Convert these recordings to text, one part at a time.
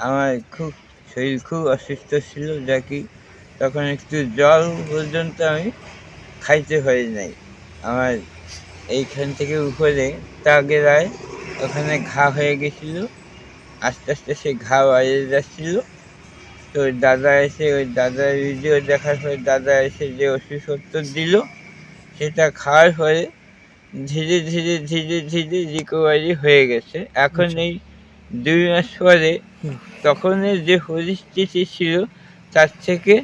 আমার খুব শরীর খুব অসুস্থ ছিল যা কি তখন একটু জল পর্যন্ত আমি খাইতে পারি নাই আমার এইখান থেকে উপরে তাগেরায় ওখানে ঘা হয়ে গেছিল আস্তে আস্তে সেই ঘা বাইরে যাচ্ছিল তো ওই দাদা এসে ওই দাদার ভিডিও দেখার পরে দাদা এসে যে ওষুধপত্র দিল সেটা খাওয়ার পরে ধীরে ধীরে ধীরে ধীরে রিকভারি হয়ে গেছে এখন আচ্ছা। এই দুই মাস পরে। তখনের যে পরিস্থিতি ছিল তার থেকে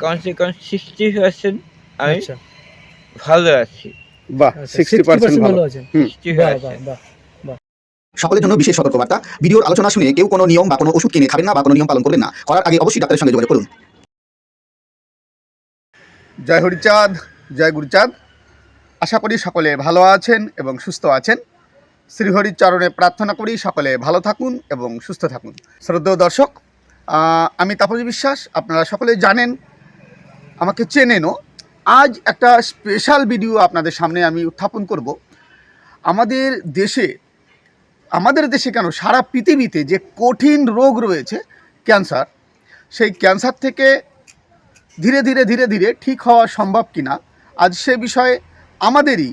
কমসে কম সিক্সটি পার্সেন্ট আমি আচ্ছা। ভালো আছি। বাহ সিক্সটি পার্সেন্ট ভালো। আছেন। বাহ। সকলের জন্য বিশেষ সতর্কবার্তা ভিডিওর আলোচনা শুনে কেউ কোনো নিয়ম বা কোনো ওষুধ কিনে খাবেন না বা কোনো নিয়ম পালন করবেন না। করার আগে অবশ্যই ডাক্তারের সঙ্গে যোগাযোগ করুন। জয় হরিচাঁদ জয় গুরুচাঁদ। আশা করি সকলে ভালো আছেন এবং সুস্থ আছেন। শ্রীহরির চরণে প্রার্থনা করি সকলে ভালো থাকুন এবং সুস্থ থাকুন। শ্রদ্ধেয় দর্শক আমি তাপসী বিশ্বাস, আপনারা সকলে জানেন, আমাকে চেনেনও। আজ একটা স্পেশাল ভিডিও আপনাদের সামনে আমি উত্থাপন করব। আমাদের দেশে আমাদের দেশে কেন সারা পৃথিবীতে যে কঠিন রোগ রয়েছে, ক্যান্সার, সেই ক্যান্সার থেকে ধীরে ধীরে ধীরে ধীরে ঠিক হওয়া সম্ভব কিনা, আজ সে বিষয়ে আমাদেরই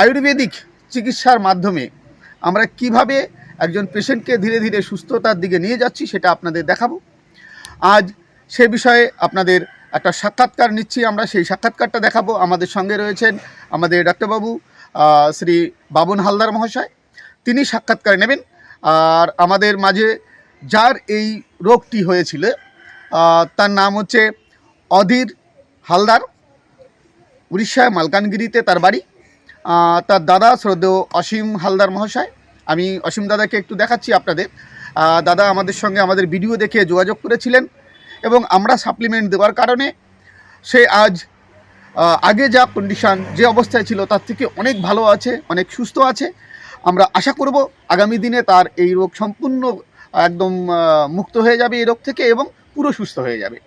আয়ুর্বেদিক চিকিৎসার মাধ্যমে আমরা কীভাবে একজন পেশেন্টকে ধীরে ধীরে সুস্থতার দিকে নিয়ে যাচ্ছি সেটা আপনাদের দেখাবো। আজ সে বিষয়ে আপনাদের একটা সাক্ষাৎকার নিচ্ছি আমরা। সেই সাক্ষাৎকারটা দেখাবো। আমাদের সঙ্গে রয়েছেন আমাদের ডাক্তারবাবু শ্রী বাবন হালদার মহাশয়। তিনি সাক্ষাৎকার নেবেন। আর আমাদের মাঝে যার এই রোগটি হয়েছিল তার নাম হচ্ছে অধীর হালদার। উড়িষ্যায় মালকানগিরিতে তার বাড়ি। তার দাদা শ্রদ্ধেয় অসীম হালদার মহাশয়। আমি অসীম দাদাকে একটু দেখাচ্ছি আপনাদের। দাদা আমাদের সঙ্গে আমাদের ভিডিও দেখে যোগাযোগ করেছিলেন এবং আমরা সাপ্লিমেন্ট দেওয়ার কারণে সে আজ আগে যা কন্ডিশান যে অবস্থায় ছিল তার থেকে অনেক ভালো আছে, অনেক সুস্থ আছে। আমরা আশা করব আগামী দিনে তার এই রোগ সম্পূর্ণ একদম মুক্ত হয়ে যাবে এই রোগ থেকে এবং পুরো সুস্থ হয়ে যাবে।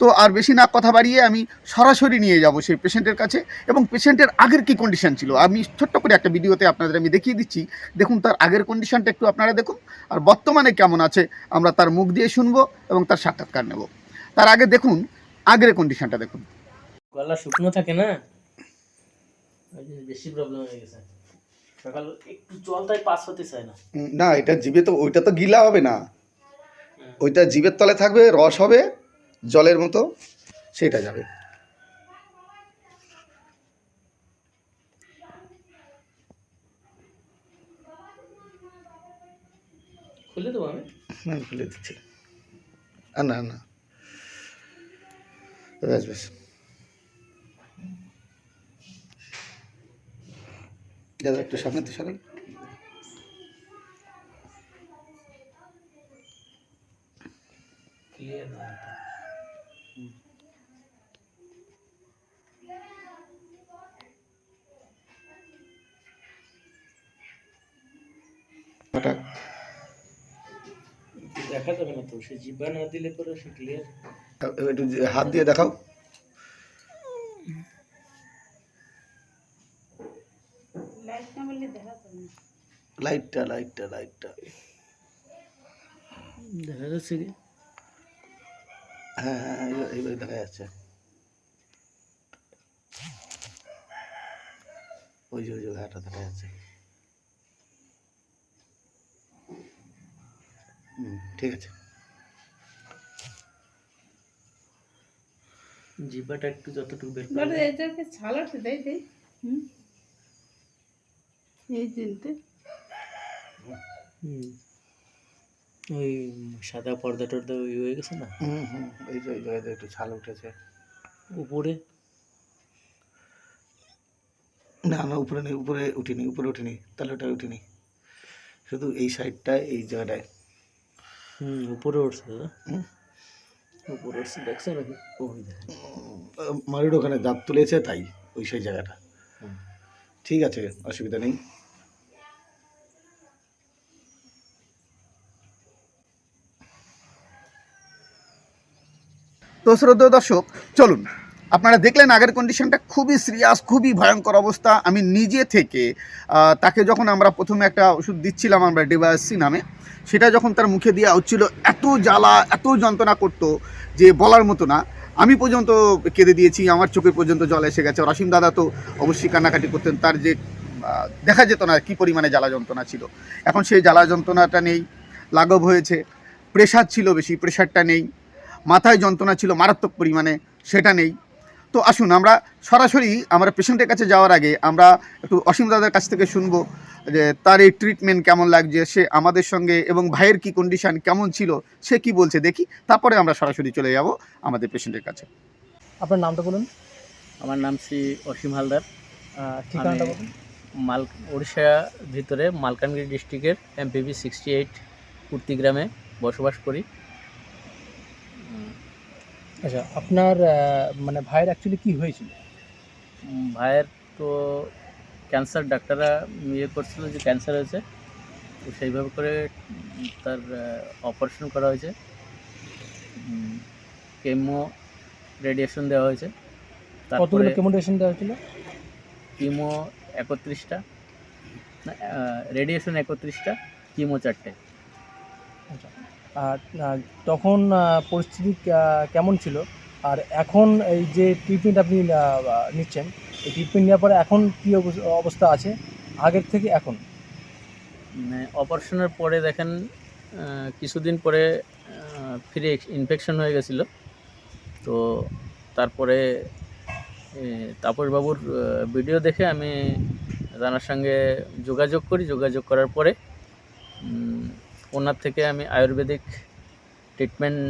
তো আর বেশি না কথা বাড়িয়ে আমি সরাসরি নিয়ে যাব সেই পেশেন্টের কাছে এবং পেশেন্টের আগের কি কন্ডিশন ছিল? আমি ছোট্ট করে একটা ভিডিওতে আপনাদের আমি দেখিয়ে দিচ্ছি। দেখুন তার আগের কন্ডিশনটা একটু আপনারা দেখুন। আর বর্তমানে কেমন আছে আমরা তার মুখ দিয়ে শুনব এবং তার সাক্ষাৎকার নেব। তার আগে দেখুন আগের কন্ডিশনটা দেখুন। গলা শুকনো থাকে না? বেশি প্রবলেম হয়ে গেছে। সকাল একটু জল তাই পাস হতে চায় না। না এটা জিভে তো ওইটা তো গিলা হবে না। ওইটা জিভের তলে থাকবে রস হবে। জলের মতো সেটা যাবে। খুলে দেবো আমি? আমি খুলে দিচ্ছি। আর না না। দাদা একটু সামনে তো সরাই ক্লিয়ার না। ওটা দেখা যাবে না তো সে জিব্বা না দিলে পরে সে ক্লিয়ার একটু হাত দিয়ে দেখাও। লাইটটা লাইটটা লাইটটা দেখা যাচ্ছে কি? হ্যাঁ হ্যাঁ হ্যাঁ, এইবার- এইবার দেখা যাচ্ছে। ওই যে ওই যে ঘাটা দেখা যাচ্ছে। হুম, ঠিক আছে। জিব্বাটা একটু যতটুকু বের করে এদেরকে ছালাতে দেয় দেয় হুম। এই চিনতে হুম। ওই সাদা পর্দা টর্দা ওই হয়ে গেছে না? হুম হুম এই যে এই একটু ছাল উঠেছে। উপরে? না না উপরে নেই উপরে উঠিনি উপরে উঠিনি তাহলে ওটা উঠিনি। শুধু এই সাইডটায় এই জায়গাটায়। হুম উপরে উঠছে। উপরে উঠছে দেখছ নাকি? ওই মারির ওখানে দাঁত তুলেছে তাই ওই সেই জায়গাটা। ঠিক আছে অসুবিধা নেই। তো শ্রদ্ধেয় দর্শক, চলুন। আপনারা দেখলেন আগের কন্ডিশনটা খুবই সিরিয়াস খুবই ভয়ঙ্কর অবস্থা। আমি নিজে থেকে তাকে যখন আমরা প্রথমে একটা ওষুধ দিচ্ছিলাম আমরা ডিভাইসি নামে, সেটা যখন তার মুখে দেওয়া হচ্ছিল এত জ্বালা, এত যন্ত্রণা করতো যে বলার মতো না। আমি পর্যন্ত কেঁদে দিয়েছি, আমার চোখে পর্যন্ত জল এসে গেছে। রসিম দাদা তো অবশ্যই কান্নাকাটি করতেন, তার যে দেখা যেত না কী পরিমাণে জ্বালা যন্ত্রণা ছিল। এখন সেই জ্বালা যন্ত্রণাটা নেই, লাঘব হয়েছে প্রেশার ছিল বেশি প্রেশারটা নেই। মাথায় যন্ত্রণা ছিল মারাত্মক পরিমাণে সেটা নেই। তো আসুন আমরা সরাসরি আমরা পেশেন্টের কাছে যাওয়ার আগে আমরা একটু অসীম দাদার কাছ থেকে শুনব যে তার এই ট্রিটমেন্ট কেমন লাগছে সে আমাদের সঙ্গে এবং ভাইয়ের কি কন্ডিশন কেমন ছিল সে কি বলছে দেখি তারপরে আমরা সরাসরি চলে যাব আমাদের পেশেন্টের কাছে। আপনার নামটা বলুন। আমার নাম শ্রী অসীম হালদার। ঠিকানাটা বলুন। মাল উড়িষ্যা ভিতরে মালকানগিরি ডিস্ট্রিক্টের এমপিবি সিক্সটি এইট কুর্তিগ্রামে বসবাস করি। আচ্ছা আপনার মানে ভাইয়ের অ্যাকচুয়ালি কি হয়েছিল? ভাইয়ের তো ক্যান্সার ডাক্তাররা ইয়ে করছিল যে ক্যান্সার হয়েছে। তো সেইভাবে করে তার অপারেশন করা হয়েছে। কেমো রেডিয়েশন দেওয়া হয়েছে। কতগুলো তারপরে কেমোডেশন দেওয়া হয়েছিল? কিমো একত্রিশটা না রেডিয়েশন একত্রিশটা কিমো চারটে। আচ্ছা তখন পরিস্থিতি কেমন ছিল? আর এখন এই যে ট্রিটমেন্ট আপনি নিচ্ছেন, এই ট্রিটমেন্ট নেওয়ার পরে এখন কী অবস- অবস্থা আছে? আগের থেকে এখন? মানে অপারেশনের পরে দেখেন কিছুদিন পরে ফিরে ইনফেকশন হয়ে গেছিল। তো তারপরে তাপসবাবুর ভিডিও দেখে আমি তার সঙ্গে যোগাযোগ করি। যোগাযোগ করার পরে ওনার থেকে আমি আয়ুর্বেদিক ট্রিটমেন্ট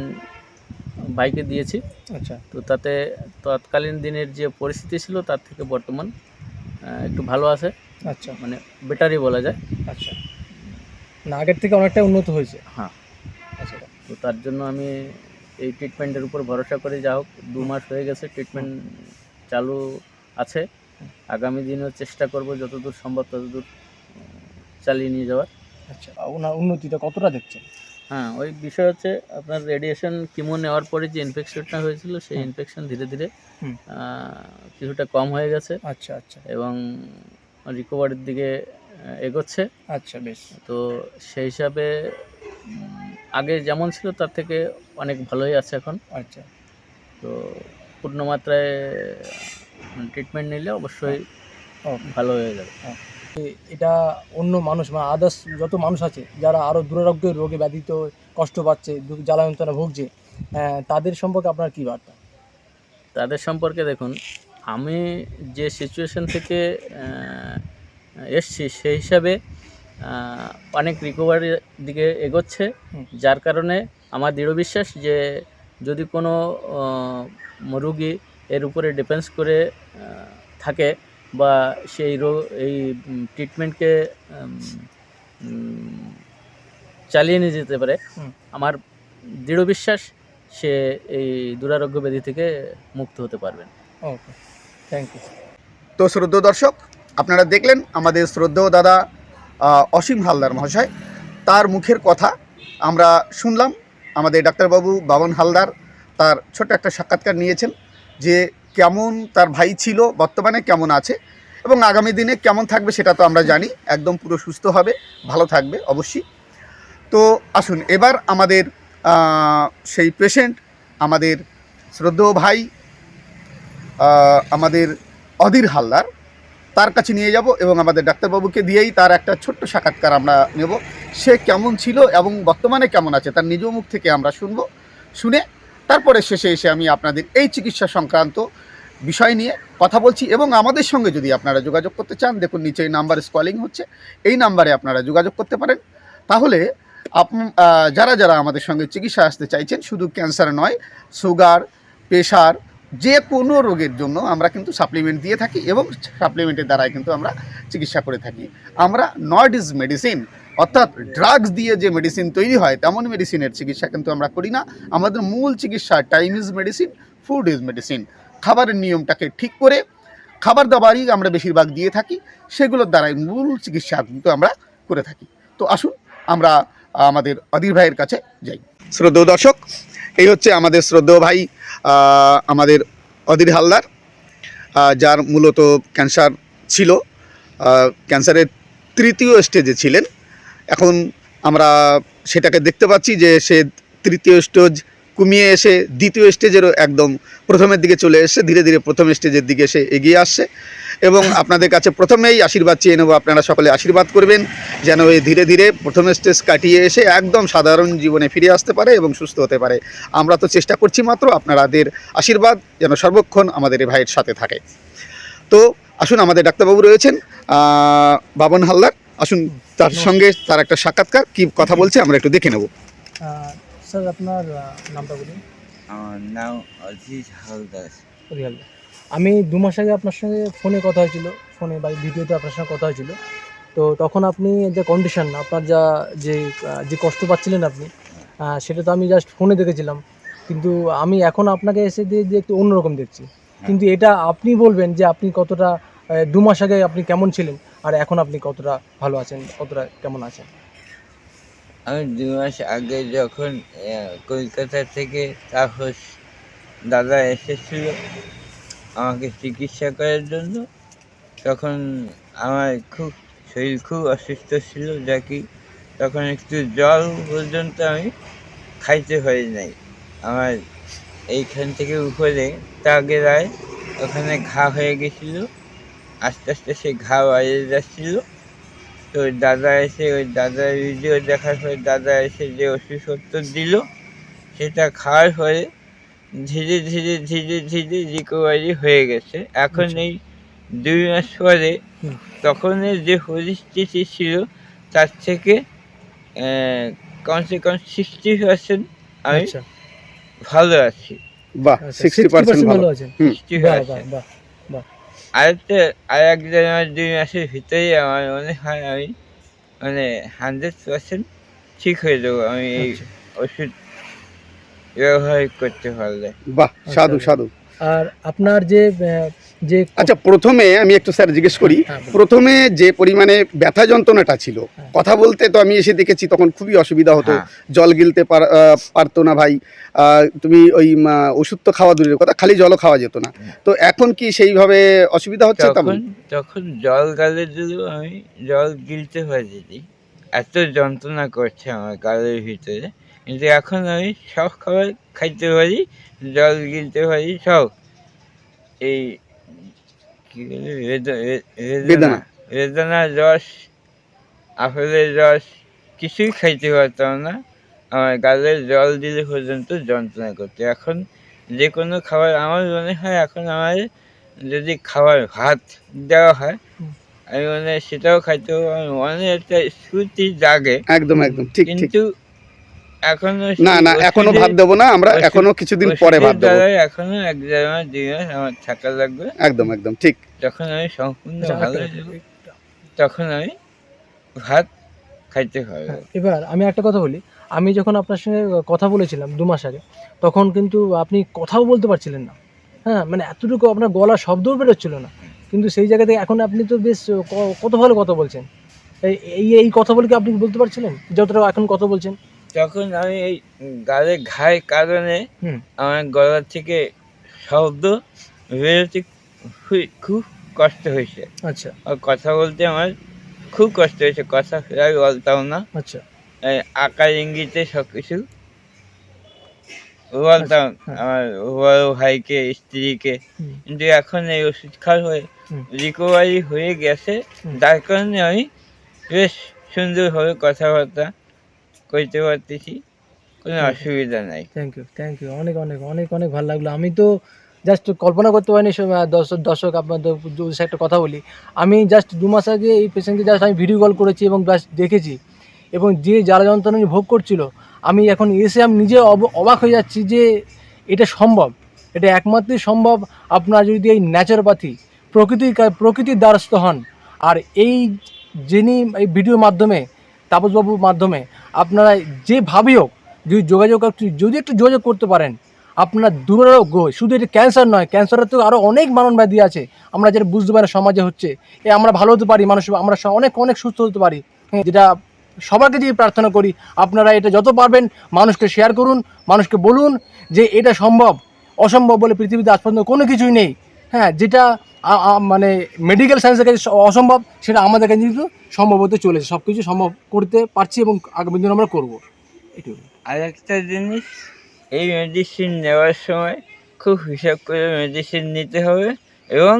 বাইকে দিয়েছি। আচ্ছা। তো তাতে তৎকালীন দিনের যে পরিস্থিতি ছিল তার থেকে বর্তমান একটু ভালো আছে। আচ্ছা। মানে বেটারই বলা যায়। আচ্ছা। না আগের থেকে অনেকটা উন্নত হয়েছে। হ্যাঁ। আচ্ছা। তো তার জন্য আমি এই ট্রিটমেন্টের উপর ভরসা করে। যা হোক দু মাস হয়ে গেছে ট্রিটমেন্ট চালু আছে। আগামী দিনেও চেষ্টা করব যতদূর সম্ভব ততদূর চালিয়ে নিয়ে যাওয়ার। আচ্ছা ওনার উন্নতিটা কতটা দেখছেন? হ্যাঁ ওই বিষয় হচ্ছে আপনার রেডিয়েশন কিমো নেওয়ার পরে যে ইনফেকশনটা হয়েছিল সেই। ইনফেকশন ধীরে ধীরে কিছুটা কম হয়ে গেছে। আচ্ছা আচ্ছা। এবং রিকভারির দিকে এগোচ্ছে। আচ্ছা বেশ। তো সেই হিসাবে আগে যেমন ছিল তার থেকে অনেক ভালোই আছে এখন। আচ্ছা। তো পূর্ণ মাত্রায় ট্রিটমেন্ট নিলে অবশ্যই ওকে ভালো হয়ে যাবে। এটা অন্য মানুষ মানে আদার্স যত মানুষ আছে যারা আরও দুরারোগ্যের রোগে ব্যাধিত কষ্ট পাচ্ছে জ্বালা যন্ত্রণা ভুগছে আহ, তাদের সম্পর্কে আপনার কী বার্তা? তাদের সম্পর্কে দেখুন আমি যে সিচুয়েশন থেকে এসছি সেই হিসাবে অনেক রিকভারির দিকে এগোচ্ছে যার কারণে আমার দৃঢ় বিশ্বাস যে যদি কোনো রুগী এর উপরে ডিপেন্স করে থাকে বা সেই রোগ এই ট্রিটমেন্টকে চালিয়ে নিয়ে যেতে পারে। আমার দৃঢ় বিশ্বাস সে এই দুরারোগ্য ব্যাধি থেকে মুক্ত হতে পারবেন। ওকে থ্যাংক ইউ তো শ্রদ্ধ দর্শক আপনারা দেখলেন আমাদের শ্রদ্ধেয় দাদা অসীম হালদার মহাশয়। তার মুখের কথা আমরা শুনলাম। আমাদের ডাক্তারবাবু বাবন হালদার তার ছোট্ট একটা সাক্ষাৎকার নিয়েছেন যে কেমন তার ভাই ছিল, বর্তমানে কেমন আছে এবং আগামী দিনে কেমন থাকবে সেটা তো আমরা জানি। একদম পুরো সুস্থ হবে, ভালো থাকবে অবশ্যই। তো আসুন, এবার আমাদের সেই পেশেন্ট আমাদের শ্রদ্ধেয় ভাই আমাদের অধীর হালদার, তার কাছে নিয়ে যাব এবং আমাদের ডাক্তারবাবুকে দিয়েই তার একটা ছোট্ট সাক্ষাৎকার আমরা নেব। সে কেমন ছিল এবং বর্তমানে কেমন আছে তার নিজ মুখ থেকে আমরা শুনব, শুনে তারপরে শেষে এসে আমি আপনাদের এই চিকিৎসা সংক্রান্ত বিষয় নিয়ে কথা বলছি এবং আমাদের সঙ্গে যদি আপনারা যোগাযোগ করতে চান, দেখুন নিচে এই নাম্বার স্কলিং হচ্ছে, এই নাম্বারে আপনারা যোগাযোগ করতে পারেন। তাহলে আপ যারা যারা আমাদের সঙ্গে চিকিৎসা আসতে চাইছেন, শুধু ক্যান্সার নয়, সুগার, প্রেশার, যে কোনো রোগের জন্য আমরা কিন্তু সাপ্লিমেন্ট দিয়ে থাকি এবং সাপ্লিমেন্টের দ্বারাই কিন্তু আমরা চিকিৎসা করে থাকি। আমরা নট ইজ মেডিসিন অর্থাৎ ড্রাগস দিয়ে যে মেডিসিন তৈরি হয়, তেমন মেডিসিনের চিকিৎসা কিন্তু আমরা করি না। আমাদের মূল চিকিৎসা time is medicine food is medicine খাবারের নিয়মটাকে ঠিক করে খাবার দাবারই আমরা বেশিরভাগ দিয়ে থাকি, সেগুলোর দ্বারাই মূল চিকিৎসা কিন্তু আমরা করে থাকি। তো আসুন, আমরা আমাদের অধীর ভাইয়ের কাছে যাই। শ্রদ্ধেয় দর্শক, এই হচ্ছে আমাদের শ্রদ্ধেয় ভাই আমাদের অধীর হালদার যার মূলত ক্যান্সার ছিল ক্যান্সারের তৃতীয় স্টেজে ছিলেন। এখন আমরা সেটাকে দেখতে পাচ্ছি যে সে তৃতীয় স্টেজ কমিয়ে এসে দ্বিতীয় স্টেজেরও একদম প্রথমের দিকে চলে এসে ধীরে ধীরে প্রথম স্টেজের দিকে সে এগিয়ে আসছে এবং আপনাদের কাছে প্রথমেই আশীর্বাদ চেয়ে নেব আপনারা সকলে আশীর্বাদ করবেন যেন এই ধীরে ধীরে প্রথম স্টেজ কাটিয়ে এসে একদম সাধারণ জীবনে ফিরে আসতে পারে এবং সুস্থ হতে পারে। আমরা তো চেষ্টা করছি মাত্র আপনাদের আশীর্বাদ যেন সর্বক্ষণ আমাদের এই ভাইয়ের সাথে থাকে। তো আসুন আমাদের ডাক্তারবাবু রয়েছেন বাবন হালদার। আসুন তার সঙ্গে তার একটা সাক্ষাৎকার কি কথা বলছে আমরা একটু দেখে নেব। স্যার আপনার নামটা বলুন। আমার নাম অজিত হালদার। রিয়াল আমি দু মাস আগে আপনার সঙ্গে ফোনে কথা হয়েছিল ফোনে বা ভিডিওতে আপনার সঙ্গে কথা হয়েছিল। তো তখন আপনি যে কন্ডিশন আপনার যা যে যে কষ্ট পাচ্ছিলেন আপনি সেটা তো আমি জাস্ট ফোনে দেখেছিলাম। কিন্তু আমি এখন আপনাকে এসে দিয়ে দিয়ে একটু অন্যরকম দেখছি। কিন্তু এটা আপনি বলবেন যে আপনি কতটা দু মাস আগে আপনি কেমন ছিলেন আর এখন আপনি কতটা ভালো আছেন কতটা কেমন আছেন? আমি দু মাস আগে যখন কলকাতা থেকে তাপস দাদা এসেছিল আমাকে চিকিৎসা করার জন্য, তখন আমার খুব, শরীর খুব অসুস্থ ছিল, যা কি তখন একটু জল পর্যন্ত আমি খাইতে পারি নাই। আমার এইখান থেকে উপরে তাগেরায় ওখানে ঘা হয়ে গেছিল, আস্তে আস্তে সেই ঘা বাইরে যাচ্ছিল। তো ওই দাদা এসে ওই দাদার ভিডিও দেখার পরে দাদা এসে যে ওষুধপত্র দিল সেটা খাওয়ার পরে ধীরে ধীরে ধীরে ধীরে রিকভারি হয়ে গেছে। এখন আচ্ছা। এই দুই মাস পরে। তখনের যে পরিস্থিতি ছিল তার থেকে কমসে কম সিক্সটি পার্সেন্ট আমি আচ্ছা। ভালো আছি। বাহ আচ্ছা, সিক্সটি পার্সেন্ট ভালো। আছেন। বাহ বাহ বাহ। আরেকটা আর এক জানুয়ারি দুই মাসের ভিতরেই আমার মনে হয় আমি মানে হান্ড্রেড পার্সেন্ট ঠিক হয়ে যাব আমি এই আচ্ছা। ওষুধ ব্যবহার করতে পারলে বাহ সাধু আচ্ছা। সাধু আর আপনার যে যে আচ্ছা প্রথমে আমি একটু স্যার জিজ্ঞেস করি। হ্যাঁ, প্রথমে যে পরিমাণে ব্যথা যন্ত্রণাটা ছিল হ্যাঁ। কথা বলতে তো আমি এসে দেখেছি তখন খুবই অসুবিধা হতো। হ্যাঁ। জল গিলতে পার- পারতো না ভাই। তুমি ওই ওষুধ তো খাওয়া দূরের কথা খালি জলও খাওয়া যেত না। তো এখন কি সেইভাবে অসুবিধা হচ্ছে তখন তখন জল গালে দিলেও আমি জল গিলতে পারিনি এত যন্ত্রণা করছে আমার গালের ভিতরে। কিন্তু এখন আমি সব খাবার খাইতে পারি জল গিলতে পারি সব। এই কি বেদানা। বেদানার রস আপেলের রস কিছুই খাইতে পারতাম না। আমার গালের জল দিলে পর্যন্ত যন্ত্রণা করতে। এখন যে কোনো খাবার আমার মনে হয় এখন আমার যদি খাবার ভাত দেওয়া হয় আমি মানে সেটাও খাইতে পারব। আমার মনে একটা স্ফূর্তি জাগে। একদম একদম। ঠিক ঠিক। কিন্তু এখনও না না এখনও ভাত দেবো না আমরা এখনও কিছুদিন পরে ভাত দেবো। এখনও এক জায়গায় দুই আমার থাকা লাগবে। একদম একদম ঠিক। যখন আমি সম্পূর্ণ আচ্ছা, ভালো যাব, তখন আমি ভাত খাইতে পারব হ্যাঁ, এবার আমি একটা কথা বলি। আমি যখন আপনার সঙ্গে কথা বলেছিলাম দু মাস আগে তখন কিন্তু আপনি কথাও বলতে পারছিলেন না। হ্যাঁ মানে এতটুকু আপনার গলা শব্দও বেরোচ্ছিল না। কিন্তু সেই জায়গা থেকে এখন আপনি তো বেশ ক- কত ভালো কথা বলছেন। এই এই এই কথা বলে কি আপনি বলতে পারছিলেন? যতটা এখন কথা বলছেন। তখন আমি এই গালে ঘায়ের কারণে আমার গলা থেকে শব্দ বেরোতে খুব- কষ্ট হয়েছে। আচ্ছা। আর কথা বলতে আমার খুব কষ্ট হয়েছে। কথা প্রায় বলতাম না। আচ্ছা। আকার ইঙ্গিতে সব কিছু বলতাম হ্যাঁ। আমার বড় ভাইকে স্ত্রীকে। কিন্তু এখন এই ওষুধ খাওয়ার হয়ে। রিকভারি হয়ে গেছে। যার কারণে আমি বেশ সুন্দরভাবে কথাবার্তা কইতে পারতেছি কোনো অসুবিধা নাই। থ্যাংক ইউ থ্যাংক ইউ অনেক অনেক অনেক অনেক ভালো লাগল। আমি তো জাস্ট কল্পনা করতে পারিনি দর্শক দর্শক আপনাদের একটা কথা বলি। আমি জাস্ট দু মাস আগে এই পেশেন্টকে জাস্ট আমি ভিডিও কল করেছি এবং জাস্ট দেখেছি। এবং যে জ্বালা যন্ত্রণা ভোগ করছিল আমি এখন এসে আমি নিজে অব- অবাক হয়ে যাচ্ছি যে এটা সম্ভব। এটা একমাত্রই সম্ভব আপনার যদি এই ন্যাচারোপ্যাথি প্রকৃতির প্রকৃতির দ্বারস্থ হন। আর এই যিনি এই ভিডিওর মাধ্যমে তাপসবাবুর মাধ্যমে আপনারা যেভাবেই হোক যদি যোগাযোগ যদি একটু যোগাযোগ করতে পারেন আপনার দুরারোগ্য শুধু এটা ক্যান্সার নয় ক্যান্সারের তো আরও অনেক মানব ব্যাধি আছে। আমরা যেটা বুঝতে পারি সমাজে হচ্ছে এ আমরা ভালো হতে পারি মানুষ আমরা অনেক অনেক সুস্থ হতে পারি। হ্যাঁ, যেটা সবার কাছেই প্রার্থনা করি আপনারা এটা যত পারবেন মানুষকে শেয়ার করুন মানুষকে বলুন যে এটা সম্ভব অসম্ভব বলে পৃথিবীতে আজ পর্যন্ত কোনো কিছুই নেই। হ্যাঁ যেটা মানে মেডিকেল সায়েন্সের কাছে অসম্ভব সেটা আমাদের কাছে কিন্তু সম্ভব হতে চলেছে। সব কিছু সম্ভব করতে পারছি এবং আগামী দিন আমরা করব। এটুকু। আর একটা জিনিস এই মেডিসিন নেওয়ার সময় খুব হিসাব করে মেডিসিন নিতে হবে এবং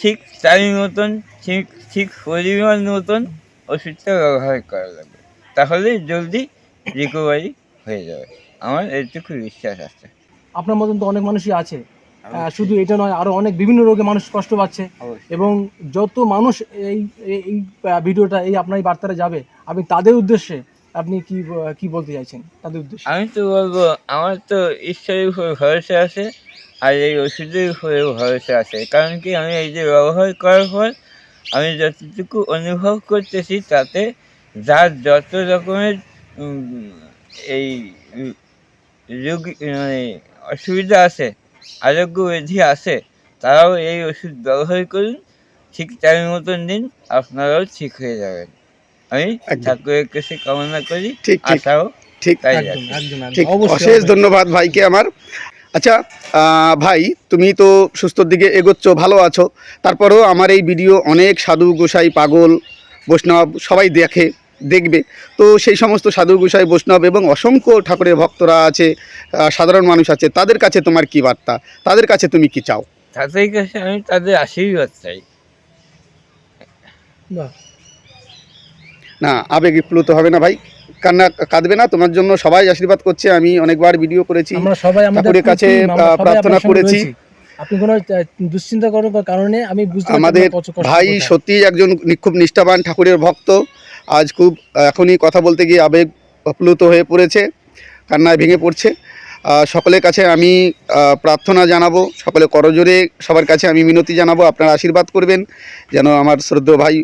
ঠিক টাইম মতন ঠিক ঠিক পরিমাণ মতন ওষুধটা ব্যবহার করা লাগবে। তাহলে জলদি রিকভারি হয়ে যাবে। আমার এইটুকু বিশ্বাস আছে। আপনার মতন তো অনেক মানুষই আছে। শুধু এটা নয় আরও অনেক বিভিন্ন রোগে মানুষ কষ্ট পাচ্ছে। এবং যত মানুষ এই এই- এই ভিডিওটা এই আপনার এই বার্তাটা যাবে আপনি তাদের উদ্দেশ্যে আপনি কি কি বলতে চাইছেন? তাদের উদ্দেশ্যে। আমি তো বলব আমার তো ঈশ্বরের উপর ভরসা আছে আর এই ওষুধের উপরে ভরসা আছে। কারণ কি আমি এই যে ব্যবহার করার পর আমি যতটুকু অনুভব করতেছি তাতে যার যত রকমের এই রোগী মানে অসুবিধা আছে আরোগ্য ব্যাধি আছে তারাও এই ওষুধ ব্যবহার করুন ঠিক টাইম মতন দিন আপনারাও ঠিক হয়ে যাবেন। আমি ঠাকুরের কাছে কামনা করি আশাও ঠিক। ঠিক অশেষ। ধন্যবাদ ভাইকে আমার। আচ্ছা আহ, ভাই তুমি তো সুস্থর দিকে এগোচ্ছ ভালো আছো। তারপরেও আমার এই ভিডিও অনেক সাধু গোসাই পাগল বৈষ্ণব সবাই দেখে। দেখবে। তো সেই সমস্ত সাধু গোসাই বৈষ্ণব এবং অসংখ্য ঠাকুরের ভক্তরা আছে আহ, সাধারণ মানুষ আছে তাদের কাছে তোমার কি বার্তা? তাদের কাছে তুমি কি চাও? তাদের কাছে আমি তাদের আশীর্বাদ চাই। না আবেগ প্লুত হবে না ভাই। কান্না কাঁদবে না তোমার জন্য সবাই আশীর্বাদ করছে আমি অনেকবার ভিডিও করেছি আমরা সবাই আমাদের ঠাকুরের কাছে, আহ, প্রার্থনা করেছি। আপনি কোনো দুশ্চিন্তা করার কারণে আমি বুঝতে আমাদের ভাই সত্যি একজন নি- খুব নিষ্ঠাবান ঠাকুরের ভক্ত। আজ খুব এখনই কথা বলতে গিয়ে আবেগ আপ্লুত হয়ে পড়েছে, কান্নায় ভেঙে পড়ছে। সকলের কাছে আমি প্রার্থনা জানাব, সকলে করজোরে সবার কাছে আমি মিনতি জানাব, আপনারা আশীর্বাদ করবেন, যেন আমার শ্রদ্ধ ভাই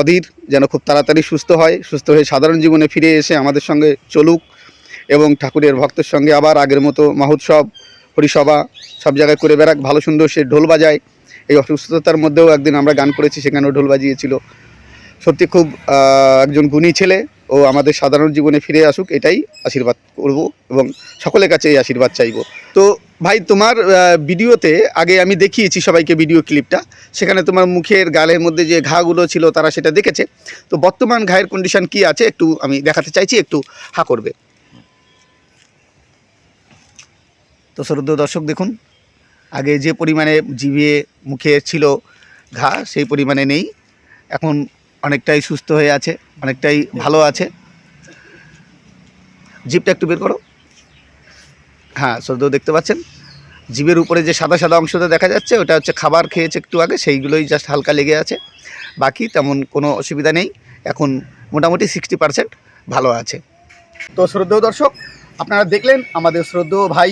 অধীর যেন খুব তাড়াতাড়ি সুস্থ হয়, সুস্থ হয়ে সাধারণ জীবনে ফিরে এসে আমাদের সঙ্গে চলুক এবং ঠাকুরের ভক্তের সঙ্গে আবার আগের মতো মহোৎসব, হরিসভা সব জায়গায় করে বেড়াক, ভালো সুন্দর সে ঢোল বাজায়। এই অসুস্থতার মধ্যেও একদিন আমরা গান করেছি, সেখানেও ঢোল বাজিয়েছিল। সত্যি খুব একজন গুণী ছেলে। ও আমাদের সাধারণ জীবনে ফিরে আসুক, এটাই আশীর্বাদ করব এবং সকলের কাছে এই আশীর্বাদ চাইব। তো ভাই, তোমার ভিডিওতে আগে আমি দেখিয়েছি সবাইকে ভিডিও ক্লিপটা। সেখানে তোমার মুখের, গালের মধ্যে যে ঘাগুলো ছিল, তারা সেটা দেখেছে। তো বর্তমান ঘায়ের কন্ডিশন কি আছে, একটু আমি দেখাতে চাইছি, একটু হা করবে। তো শ্রদ্ধেয় দর্শক, দেখুন, আগে যে পরিমাণে জিভে, মুখে ছিল ঘা, সেই পরিমাণে নেই। এখন অনেকটাই সুস্থ হয়ে আছে, অনেকটাই ভালো আছে। জিপটা একটু বের করো। হ্যাঁ শ্রদ্ধেয় দেখতে পাচ্ছেন। জিভের উপরে যে সাদা সাদা অংশটা দেখা যাচ্ছে, ওটা হচ্ছে খাবার খেয়েছে একটু আগে, সেইগুলোই জাস্ট হালকা লেগে আছে। বাকি তেমন কোনো অসুবিধা নেই। এখন মোটামুটি সিক্সটি পার্সেন্ট ভালো আছে। তো শ্রদ্ধেয় দর্শক, আপনারা দেখলেন আমাদের শ্রদ্ধেয় ভাই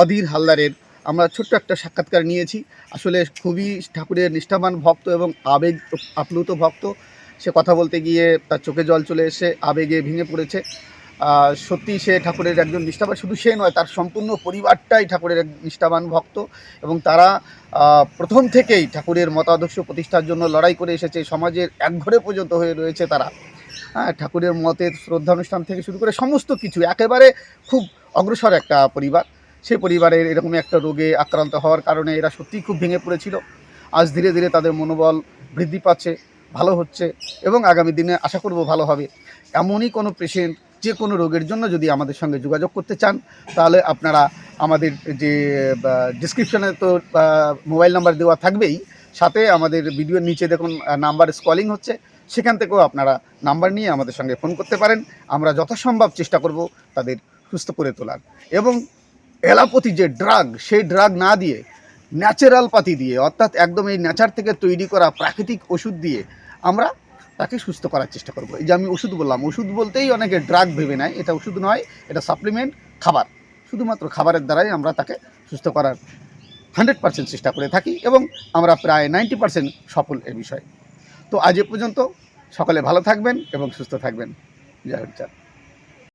অধীর হালদারের আমরা ছোট্ট একটা সাক্ষাৎকার নিয়েছি। আসলে খুবই ঠাকুরের নিষ্ঠাবান ভক্ত এবং আবেগ আপ্লুত ভক্ত। সে কথা বলতে গিয়ে তার চোখে জল চলে এসে আবেগে ভেঙে পড়েছে। সত্যি সে ঠাকুরের একজন নিষ্ঠাবান, শুধু সে নয়, তার সম্পূর্ণ পরিবারটাই ঠাকুরের এক নিষ্ঠাবান ভক্ত এবং তারা প্রথম থেকেই ঠাকুরের মতাদর্শ প্রতিষ্ঠার জন্য লড়াই করে এসেছে। সমাজের একঘরে পর্যন্ত হয়ে রয়েছে তারা। হ্যাঁ ঠাকুরের মতের শ্রদ্ধানুষ্ঠান থেকে শুরু করে সমস্ত কিছু, একেবারে খুব অগ্রসর একটা পরিবার। সেই পরিবারের এরকম একটা রোগে আক্রান্ত হওয়ার কারণে এরা সত্যিই খুব ভেঙে পড়েছিল। আজ ধীরে ধীরে তাদের মনোবল বৃদ্ধি পাচ্ছে, ভালো হচ্ছে এবং আগামী দিনে আশা করব ভালো হবে। এমনই কোনো পেশেন্ট যে কোনো রোগের জন্য যদি আমাদের সঙ্গে যোগাযোগ করতে চান, তাহলে আপনারা আমাদের যে ডিসক্রিপশনে তো মোবাইল নাম্বার দেওয়া থাকবেই। সাথে আমাদের ভিডিওর নিচে দেখুন নাম্বার স্কলিং হচ্ছে। সেখান থেকেও আপনারা নাম্বার নিয়ে আমাদের সঙ্গে ফোন করতে পারেন। আমরা যথাসম্ভব চেষ্টা করব তাদের সুস্থ করে তোলার। এবং এলাপতি যে ড্রাগ, সেই ড্রাগ না দিয়ে ন্যাচারাল পাতি দিয়ে, অর্থাৎ একদম এই ন্যাচার থেকে তৈরি করা প্রাকৃতিক ওষুধ দিয়ে আমরা তাকে সুস্থ করার চেষ্টা করব। এই যে আমি ওষুধ বললাম, ওষুধ বলতেই অনেকে ড্রাগ ভেবে নেয়। এটা ওষুধ নয়, এটা সাপ্লিমেন্ট খাবার। শুধুমাত্র খাবারের দ্বারাই আমরা তাকে সুস্থ করার হান্ড্রেড পার্সেন্ট চেষ্টা করে থাকি এবং আমরা প্রায় নাইনটি পার্সেন্ট সফল এ বিষয়ে। তো আজ এ পর্যন্ত সকলে ভালো থাকবেন এবং সুস্থ থাকবেন। জয়